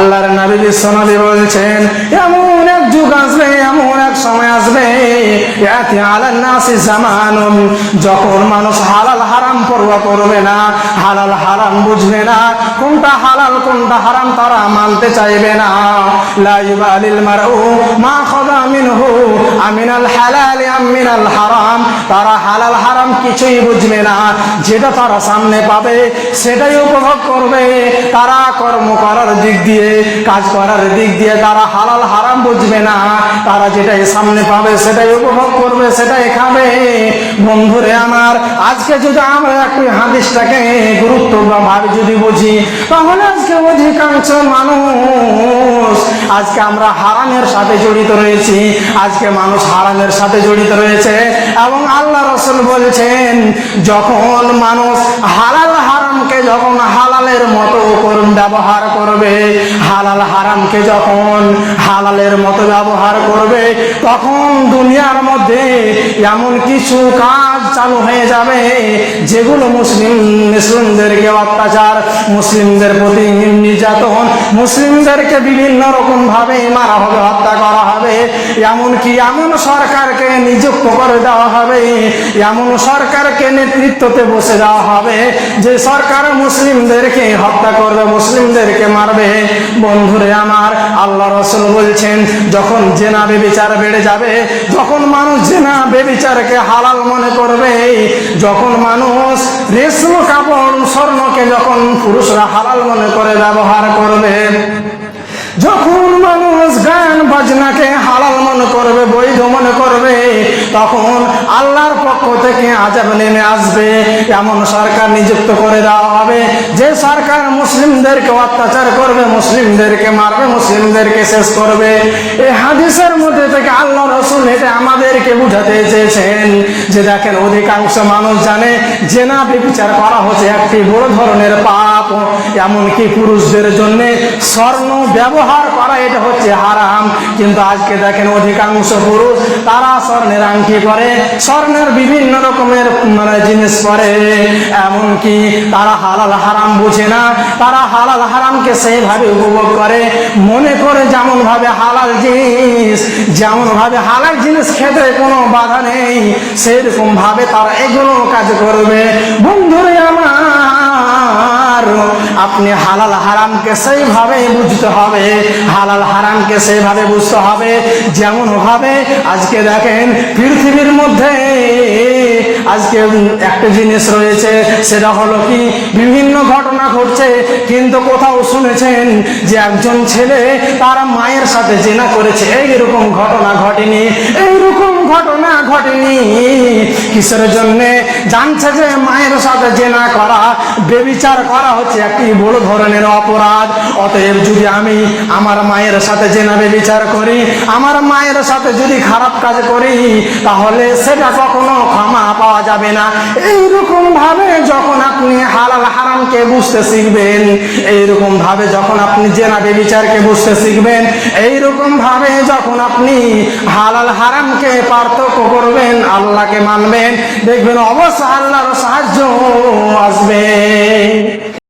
আল্লাহর নবী বিশ্বনবী বলছেন, এমন এক যুগ আসবে, এমন এক সময় আসবে নাসি যখন মানুষ হালাল হারাম পরোয়া করবে না, হালাল হারাম বুঝবে না, কোনটা হালাল, কোনটা হারাম তারা মানতে চাইবে না। মা আমিনাল হালাল আমিনাল হারাম। তারা হালাল হারাম কিছুই বুঝবে না। যেটা তারা সামনে পাবে, সেটাই উপভোগ করবে। তারা কর্ম করার দিক দিয়ে, কাজ করার দিক দিয়ে তারা হালাল হারাম বুঝবে না। তারা যেটাই সামনে পাবে, সেটাই উপভোগ করবে, সেটাই খাবে। বন্ধুরে আমার, আজকে যদি আমরা একটু হাদিসটাকে গুরুত্ব ভাবে যদি বুঝি, তাহলে আজকে অধিকাংশ মানুষ আজকে আমরা হারামের সাথে জড়িত রয়েছি। আজকে মানুষ হারামের সাথে জড়িত রয়েছে। এবং আল্লাহ রসুল বলছেন, যখন মানুষ হালাল হারামকে যখন হালালের মতো করুন ব্যবহার করবে, হালাল হারামকে যখন হালালের মতো ব্যবহার করবে, তখন দুনিয়ার মধ্যে এমন কিছু কাজ চালু হয়ে যাবে। যেগুলো মুসলিম, মুসলিমদেরকে অত্যাচার, মুসলিমদের প্রতি নির্যাতন, মুসলিমদেরকে বিভিন্ন রকম ভাবে মারা হবে, হত্যা করা হবে। এমনকি এমন সরকারকে নিযুক্ত করে দেওয়া হবে, এমন সরকারকে নেতৃত্বতে বসে দেওয়া হবে, যে সরকার মুসলিমদেরকে হত্যা করবে, মুসলিমদেরকে মারবে। বন্ধুরে আমার, আল্লাহ রসুল বলছেন, যখন জেনা বেবিচার বেড়ে যাবে, যখন মানুষ জেনা বেবিচারকে হালাল মনে করবে যখন মানুষ রেশম কাপড় স্বর্ণকে যখন পুরুষরা হালাল মনে করে ব্যবহার করবে, যখন মানুষ গান বাজনাকে হালাল মনে করবে, বৈধ মনে করবে, তখন আল্লাহর পক্ষ থেকে আজাব নেমে আসবে। এমন সরকার নিযুক্ত করে দেওয়া হবে। যে সরকার মুসলিমদেরকে অত্যাচার করবে, মুসলিমদেরকে মারবে, মুসলিমদেরকে শেষ করবে। এই হাদিসের মধ্যে থেকে আল্লাহ রসুল এটা আমাদেরকে বুঝাতে চেয়েছেন যে দেখেন, অধিকাংশ মানুষ জানে যে না বিচার করা হচ্ছে একটি বড় ধরনের পাপ। এমনকি পুরুষদের জন্য স্বর্ণ ব্যবহার করা এটা হচ্ছে হারাম। কিন্তু আজকে দেখেন অধিকাংশ পুরুষ তারা স্বর্ণের আংটি পরে, স্বর্ণের বিভিন্ন রকমের মানে জিনিস পরে। এমনকি তারা হালাল হারাম বুঝে না, তারা হালাল হারামকে সেইভাবে উপভোগ করে। মনে করে যেমন ভাবে হালাল জিনিস যেমন ভাবে হালাল জিনিস খেতে কোনো বাধা নেই সেরকম ভাবে তারা এগুলো কাজ করবে। আপনি হালাল হারামকে সেইভাবে বুঝতে হবে, হালাল হারামকে সেইভাবে বুঝতে হবে, যেমন ভাবে আজকে দেখেন পৃথিবীর মধ্যে আজকে একটা জিনিস রয়েছে, সেটা হলো কি, বিভিন্ন ঘটনা ঘটছে, কিন্তু কোথাও শুনেছেন যে একজন ছেলে তার মায়ের সাথে জেনা করেছে, এইরকম ঘটনা ঘটেনি, এইরকম ঘটনা ঘটেনি। কিসের জন্য? জানছে যে মায়ের সাথে জেনা করা, বেবিচার করা হচ্ছে একটি বড় ধরনের অপরাধ। অতএব যদি আমি আমার মায়ের সাথে জেনা বেবিচার করি, আমার মায়ের সাথে যদি খারাপ কাজ করি, তাহলে সেটা কখনো ক্ষমা পাওয়া যাবে না। এইরকম ভাবে যখন আপনি হালাল হারামকে বুঝতে শিখবেন, এইরকম ভাবে যখন আপনি জেনা বেবিচারকে বুঝতে শিখবেন, এইরকম ভাবে যখন আপনি হালাল হারামকে পার্থক্য করবেন, আল্লাহকে মানবেন, দেখবেন অবশ্য আল্লাহর সাহায্য আসবে।